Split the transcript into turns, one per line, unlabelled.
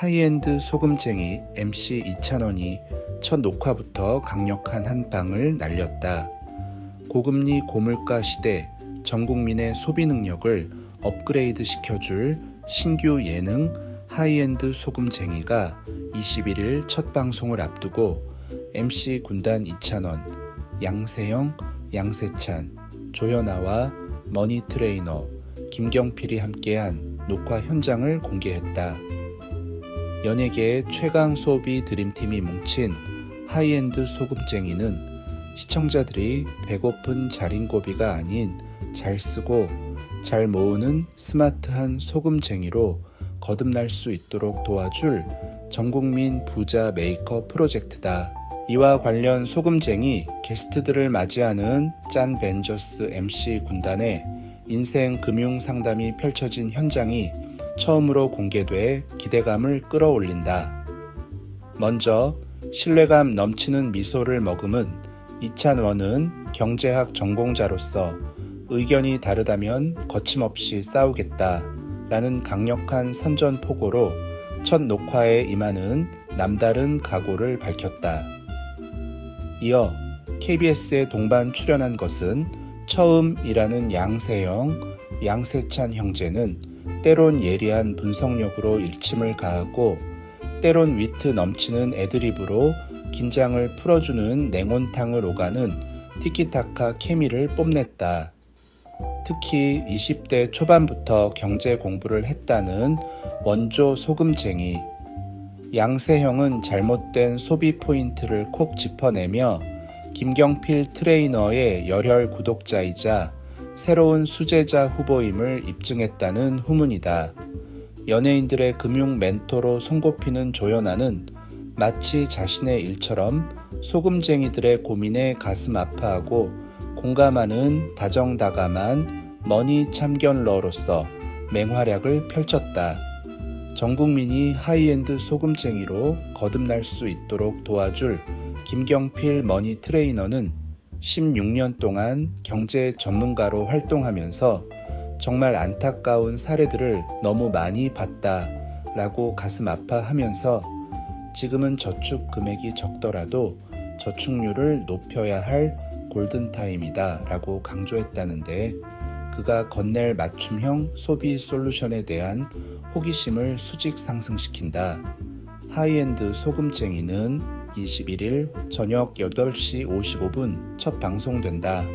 하이엔드 소금쟁이 MC 이찬원이 첫 녹화부터 강력한 한 방을 날렸다. 고금리 고물가 시대 전 국민의 소비 능력을 업그레이드 시켜줄 신규 예능 하이엔드 소금쟁이가 21일 첫 방송을 앞두고 MC 군단 이찬원, 양세형, 양세찬, 조현아와 머니 트레이너, 김경필이 함께한 녹화 현장을 공개했다. 연예계의 최강 소비 드림팀이 뭉친 하이엔드 소금쟁이는 시청자들이 배고픈 자린고비가 아닌 잘 쓰고 잘 모으는 스마트한 소금쟁이로 거듭날 수 있도록 도와줄 전국민 부자 메이커 프로젝트다. 이와 관련 소금쟁이 게스트들을 맞이하는 짠 벤저스 MC 군단의 인생 금융 상담이 펼쳐진 현장이 처음으로 공개돼 기대감을 끌어올린다. 먼저 신뢰감 넘치는 미소를 머금은 이찬원은 경제학 전공자로서 의견이 다르다면 거침없이 싸우겠다 라는 강력한 선전포고로 첫 녹화에 임하는 남다른 각오를 밝혔다. 이어 KBS에 동반 출연한 것은 처음이라는 양세형, 양세찬 형제는 때론 예리한 분석력으로 일침을 가하고 때론 위트 넘치는 애드립으로 긴장을 풀어주는 냉온탕을 오가는 티키타카 케미를 뽐냈다. 특히 20대 초반부터 경제 공부를 했다는 원조 소금쟁이. 양세형은 잘못된 소비 포인트를 콕 짚어내며 김경필 트레이너의 열혈 구독자이자 새로운 수제자 후보임을 입증했다는 후문이다. 연예인들의 금융 멘토로 손꼽히는 조연아는 마치 자신의 일처럼 소금쟁이들의 고민에 가슴 아파하고 공감하는 다정다감한 머니 참견러로서 맹활약을 펼쳤다. 전 국민이 하이엔드 소금쟁이로 거듭날 수 있도록 도와줄 김경필 머니 트레이너는 16년 동안 경제 전문가로 활동하면서 정말 안타까운 사례들을 너무 많이 봤다 라고 가슴 아파하면서 지금은 저축 금액이 적더라도 저축률을 높여야 할 골든타임이다 라고 강조했다는데 그가 건넬 맞춤형 소비 솔루션에 대한 호기심을 수직 상승시킨다. 하이엔드 소금쟁이는 21일 저녁 8시 55분 첫 방송된다.